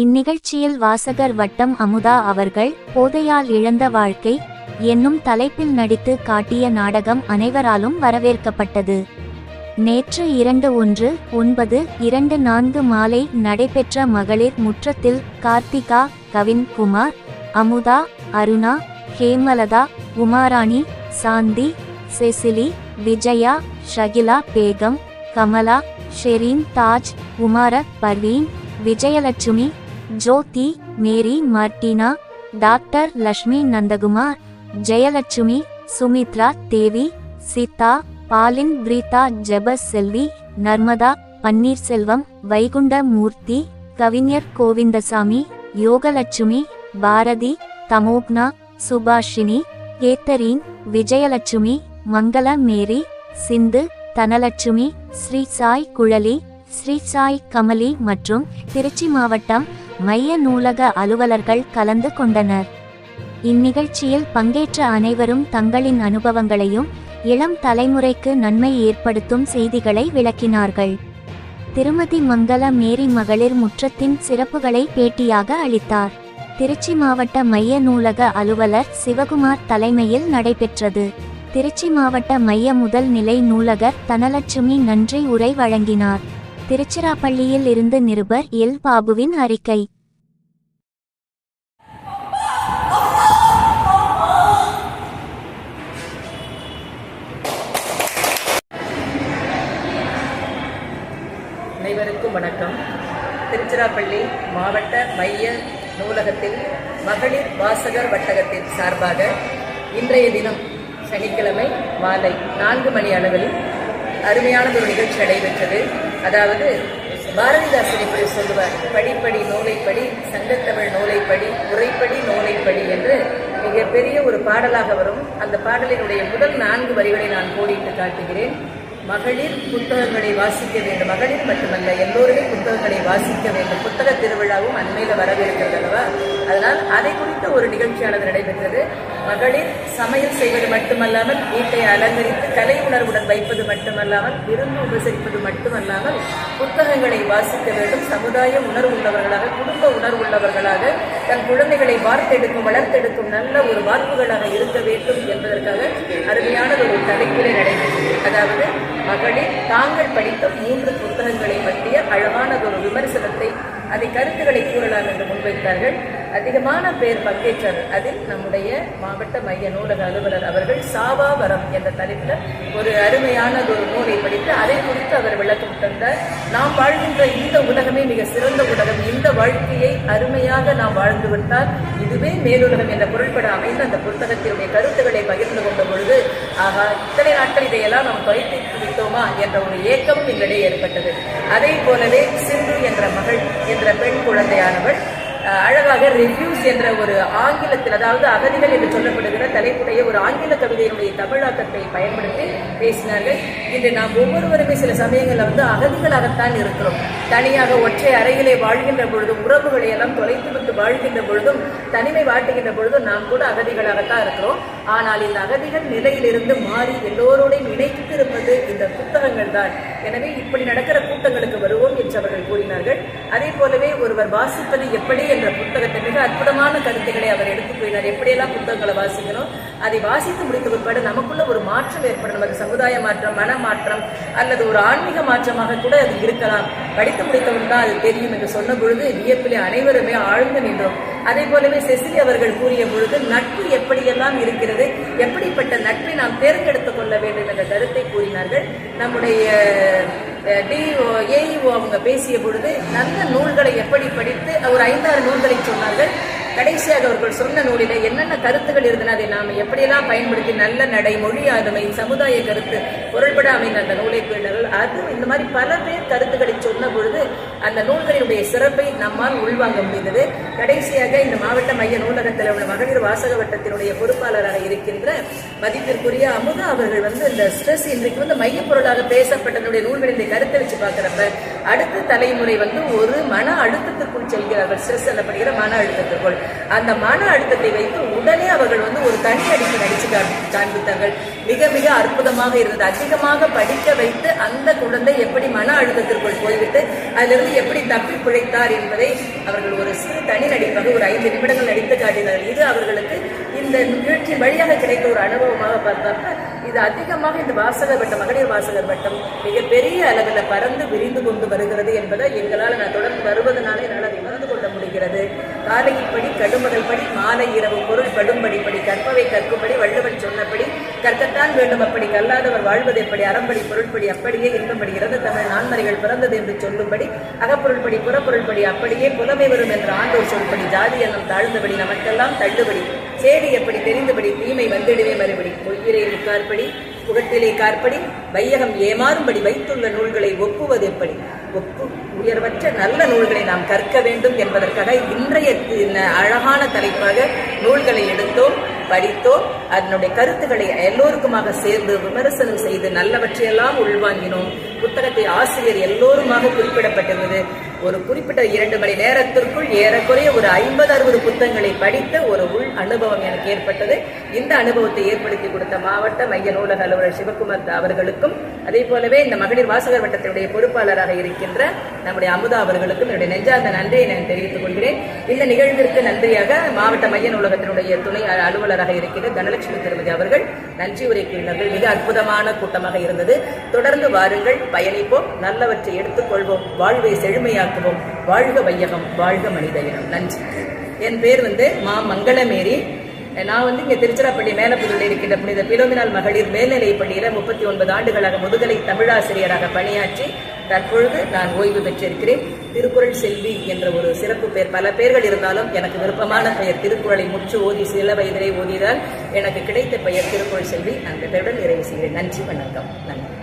இந்நிகழ்ச்சியில் வாசகர் வட்டம் அமுதா அவர்கள் போதையால் இழந்த வாழ்க்கை என்னும் தலைப்பில் நடித்து காட்டிய நாடகம் அனைவராலும் வரவேற்கப்பட்டது. நேற்று இரண்டு ஒன்று ஒன்பது இரண்டு நான்கு மாலை நடைபெற்ற மகளிர் முற்றத்தில் Karthika Kavinkumar Amudha Aruna Hemalatha Umarani Shanthi Cecily Vijaya Shakila Begum Kamala Shereen Taj Umara Parveen Vijayalakshmi Jothi Mary Martina doctor Lakshmi Nandakumar Jayalakshmi Sumithra Devi Seetha Pauline Preetha Jebas Selvi Narmada Panneerselvam Vaikunta Moorthy கவிஞர் Govindasamy Yogalakshmi Bharathi Tamogna Subhashini Catherine Vijayalakshmi Mangala Mary சிந்து தனலட்சுமி ஸ்ரீ சாய் குழலி ஸ்ரீ சாய் கமலி மற்றும் திருச்சி மாவட்டம் மைய நூலக அலுவலர்கள் கலந்து கொண்டனர். இந்நிகழ்ச்சியில் பங்கேற்ற அனைவரும் தங்களின் அனுபவங்களையும் இளம் தலைமுறைக்கு நன்மை ஏற்படுத்தும் செய்திகளை விளக்கினார்கள். திருமதி மங்கள மேரி மகளிர் முற்றத்தின் சிறப்புகளை பேட்டியாக அளித்தார். திருச்சி மாவட்ட மைய நூலக அலுவலர் சிவகுமார் தலைமையில் நடைபெற்றது. திருச்சி மாவட்ட மைய முதல் நிலை நூலகர் தனலட்சுமி நன்றி உரை வழங்கினார். திருச்சிராப்பள்ளியில் இருந்து நிருபர் எல். பாபுவின் அறிக்கை. அனைவருக்கும் வணக்கம். திருச்சிராப்பள்ளி மாவட்ட மைய நூலகத்தில் மகளிர் வாசகர் வட்டகத்தின் சார்பாக இன்றைய தினம் சனிக்கிழமை மாலை நான்கு மணி அளவில் அருமையானது ஒரு நிகழ்ச்சி நடைபெற்றது. அதாவது பாரதிதாசன் இப்படி சொல்லுவார். படிப்படி நூலைப்படி சங்கத்தமிழ் நூலைப்படி உரைப்படி நூலைப்படி என்று மிகப்பெரிய ஒரு பாடலாக வரும். அந்த பாடலினுடைய முதல் நான்கு வரிகளை நான் கோடிட்டு காட்டுகிறேன். மகளிர் புத்தகங்களை வாசிக்க வேண்டும். மகளிர் மட்டுமல்ல எல்லோருமே புத்தகங்களை வாசிக்க வேண்டும். புத்தக திருவிழாவும் அண்மையில் வரவிருக்கிறது அல்லவா? அதனால் அதை குறித்த ஒரு நிகழ்ச்சியானது நடைபெற்றது. மகளிர் சமையல் செய்வது மட்டுமல்லாமல் வீட்டை அலங்கரித்து கலை உணர்வுடன் வைப்பது மட்டுமல்லாமல் விருந்து உபசரிப்பது மட்டுமல்லாமல் புத்தகங்களை வாசிக்க வேண்டும். சமுதாய உணர்வு உள்ளவர்களாக குடும்ப உணர்வு உள்ளவர்களாக தன் குழந்தைகளை வார்த்தெடுக்கும் வளர்த்தெடுக்கும் நல்ல ஒரு வார்ப்புகளாக இருக்க வேண்டும் என்பதற்காக அருமையான ஒரு தலைப்பிலே நடைபெற்றது. அதாவது மகளிர் தாங்கள் படித்த மூன்று புத்தகங்களை பற்றிய அழகானதொரு விமர்சனத்தை அதை கருத்துக்களை கூறலாம் என்று முன்வைத்தார்கள். அதிகமான பேர் பங்கேற்றனர். அதில் நம்முடைய மாவட்ட மைய நூலக அலுவலர் அவர்கள் சாவாவரம் என்ற தலைப்பில் ஒரு அருமையான ஒரு நூலை படித்து அதை குறித்து அவர் விளக்கம் தந்தார். நாம் வாழ்கின்ற இந்த உலகமே மிக சிறந்த உலகம். இந்த வாழ்க்கையை அருமையாக நாம் வாழ்ந்து விட்டால் இதுவே மேலுலகம் என்ற பொருள்பட அமைந்த அந்த புத்தகத்தினுடைய கருத்துக்களை பகிர்ந்து கொண்ட பொழுது ஆகா இத்தனை நாட்கள் இதையெல்லாம் நாம் தொலைத்து விட்டோமா என்ற ஒரு ஏக்கமும் எங்களிடையே ஏற்பட்டது. அதே போலவே சிந்து என்ற மகள் என்ற பெண் குழந்தையானவள் அழகாக ரிவ்யூஸ் என்ற ஒரு ஆங்கிலத்தில் அதாவது அகதிகள் என்று சொல்லப்படுகிற தலைப்புடைய ஒரு ஆங்கில கவிதையினுடைய தமிழாக்கத்தை பயன்படுத்தி பேசினார்கள். இன்று நாம் ஒவ்வொருவருமே சில சமயங்களில் வந்து அகதிகளாகத்தான் இருக்கிறோம். தனியாக ஒற்றை அறையிலே வாழ்கின்ற பொழுதும் உறவுகளை எல்லாம் தொலைத்து விட்டு வாழ்கின்ற பொழுதும் தனிமை வாட்டுகின்ற பொழுதும் நாம் கூட அகதிகளாகத்தான் இருக்கிறோம். ஆனால் இந்த அகதிகள் நிலையிலிருந்து மாறி எல்லோரோடையும் இணைத்து இருப்பது இந்த புத்தகங்கள் தான். எனவே இப்படி நடக்கிற கூட்டங்களுக்கு வருவோம் என்று அவர்கள் கூறினார்கள். அதே போலவே ஒருவர் வாசிப்பது எப்படி என்ற புத்தகத்தை மிக அற்புதமான கருத்துக்களை அவர் எடுத்து கூறினார். எப்படியெல்லாம் புத்தகங்களை வாசிக்கணும்? அதை வாசித்து முடித்த பிற்பாடு நமக்குள்ள ஒரு மாற்றம் ஏற்படும் அது சமுதாய மாற்றம் மன மாற்றம் அல்லது ஒரு ஆன்மீக மாற்றமாக கூட அது இருக்கலாம். படித்து முடித்தவன் தான் அது தெரியும் என்று சொன்ன பொழுது வியப்பிலே அனைவருமே ஆழ்ந்து நின்றோம். அதே போலவே செசிலி அவர்கள் கூறிய பொழுது நட்பு எப்படியெல்லாம் இருக்கிறது? எப்படிப்பட்ட நட்பை நாம் தேர்ந்தெடுத்துக் கொள்ள வேண்டும் என்ற கருத்தை கூறினார்கள். நம்முடைய டிஓ ஏஇஓ அவங்க பேசிய பொழுது நல்ல நூல்களை எப்படி படித்து ஒரு ஐந்தாறு நூல்களை சொன்னார்கள். கடைசியாக அவர்கள் சொன்ன நூலிலே என்னென்ன கருத்துகள் இருந்தன அதை நாம் எப்படியெல்லாம் பயன்படுத்தி நல்ல நடை மொழி ஆளுமை சமுதாய கருத்து பொருள்பட அமைந்த அந்த நூலை கூறினார்கள் அது இந்த மாதிரி பல பேர் கருத்துக்களை சொன்ன பொழுது அந்த நூல்களினுடைய சிறப்பை நம்மால் உள்வாங்க முடிந்தது. கடைசியாக இந்த மாவட்ட மைய நூலகத்தில் உள்ள மகளிர் வாசக வட்டத்தினுடைய பொறுப்பாளராக இருக்கின்ற மதிப்பிற்குரிய அமுதா அவர்கள் வந்து இந்த ஸ்ட்ரெஸ் இன்றைக்கு வந்து மையப்பொருளாக பேசப்பட்டதனுடைய நூல்களின் கருத்தை வச்சு பார்க்குறப்ப அடுத்த தலைமுறை வந்து ஒரு மன அழுத்தத்திற்குள் செல்கிறார்கள். ஸ்ட்ரெஸ் எனப்படுகிற மன அழுத்தத்திற்குள். அந்த மன அழுத்தத்தை வைத்து உடனே அவர்கள் வந்து ஒரு தனி அடிப்பு நடித்து காண்பி- காண்பித்தார்கள் மிக மிக அற்புதமாக இருந்தது. அதிகமாக படிக்க வைத்து அந்த குழந்தை எப்படி மன அழுத்தத்திற்குள் போய்விட்டு அதிலிருந்து எப்படி தப்பி பிழைத்தார் என்பதை அவர்கள் ஒரு சிறு தனி நடிப்பாக ஒரு ஐந்து நிமிடங்கள் நடித்து காட்டினார்கள். இது அவர்களுக்கு இந்த நிகழ்ச்சி வழியாக கிடைத்த ஒரு அனுபவமாக பார்த்தாங்க இது அதிகமாக இந்த வாசகர் வட்டம் மகளிர் வாசகர் வட்டம் மிகப்பெரிய அளவில் பறந்து விரிந்து கொண்டு வருகிறது என்பதை எங்களால் நான் தொடர்ந்து வருவதனால என்னால் அதை மறந்து கொள்ள முடிகிறது காலையில் படி மாலை இரவு பொருள் படும்படி படி கற்பவை கற்கும்படி வள்ளுவன் சொன்னபடி கற்கத்தான் வேண்டும் அப்படி கல்லாதவர் வாழ்வது எப்படி அறம்படி பொருள்படி அப்படியே இன்பப்படுகிறது தமிழ் நான்மறைகள் பிறந்தது என்று சொல்லும்படி அகப்பொருள்படி புறப்பொருள்படி அப்படியே புலமை வரும் என்ற ஆண்டோர் சொல்படி ஜாதி எண்ணம் தாழ்ந்தபடி நமக்கெல்லாம் தள்ளுபடி சேடி எப்படி தெரிந்தபடி தீமை வந்திடுவே மறுபடி. பொய்யிலே இருக்கார்படி புகட்டிலே கார்படி வையகம் ஏமாறும்படி வைத்துள்ள நூல்களை ஒப்புவது எப்படி? ஒப்பு உயர்வற்ற நல்ல நூல்களை நாம் கற்க வேண்டும் என்பதற்காக இன்றைய அழகான தலைப்பாக நூல்களை எடுத்தோம். படித்தோம் அதனுடைய கருத்துக்களை எல்லோருக்குமாக சேர்ந்து விமர்சனம் செய்து நல்லவற்றையெல்லாம் உள்வாங்கினோம். புத்தகத்தை ஆசிரியர் எல்லோருமாக குறிப்பிடப்பட்டிருந்தது. ஒரு குறிப்பிட்ட இரண்டு மணி நேரத்திற்குள் ஏறக்குறைய ஒரு ஐம்பது அறுபது புத்தகங்களை படித்த ஒரு உள் அனுபவம் எனக்கு ஏற்பட்டது. இந்த அனுபவத்தை ஏற்படுத்தி கொடுத்த மாவட்ட மைய நூலக அலுவலர் சிவகுமார் அவர்களுக்கும் அதே போலவே இந்த மகளிர் வாசகர் வட்டத்தினுடைய பொறுப்பாளராக இருக்கின்ற நம்முடைய அமுதா அவர்களுக்கும் என்னுடைய நெஞ்சார்ந்த நன்றியை நான் தெரிவித்துக் கொள்கிறேன். இந்த நிகழ்விற்கு நன்றியாக மாவட்ட மைய நூலகத்தினுடைய துணை அலுவலராக இருக்கிற தனலட்சுமி திருமதி அவர்கள் நன்றி உரை கூறினார்கள். மிக அற்புதமான கூட்டமாக இருந்தது. தொடர்ந்து வாருங்கள் பயணிப்போம் நல்லவற்றை எடுத்துக்கொள்வோம் வாழ்வை செழுமையாக்குவோம். வாழ்க வையகம் வாழ்க மனித இனம் நன்றி. என் பேர் வந்து மா மங்களமேரி. நான் வந்து இங்கே திருச்சிராப்பள்ளி மேலப்புதூரில் இருக்கின்ற புனித பிலோமினால் மகளிர் மேல்நிலைப் பள்ளியில் முப்பத்தி ஒன்பது ஆண்டுகளாக முதுகலை தமிழாசிரியராக பணியாற்றி தற்பொழுது நான் ஓய்வு பெற்றிருக்கிறேன். திருக்குறள் செல்வி என்ற ஒரு சிறப்பு பெயர். பல பெயர்கள் இருந்தாலும் எனக்கு விருப்பமான பெயர் திருக்குறளை முற்று ஓதி சில வயதிலே ஓதியதால் எனக்கு கிடைத்த பெயர் திருக்குறள் செல்வி. அந்த பெயருடன் நிறைவு செய்கிறேன். நன்றி வணக்கம். நன்றி.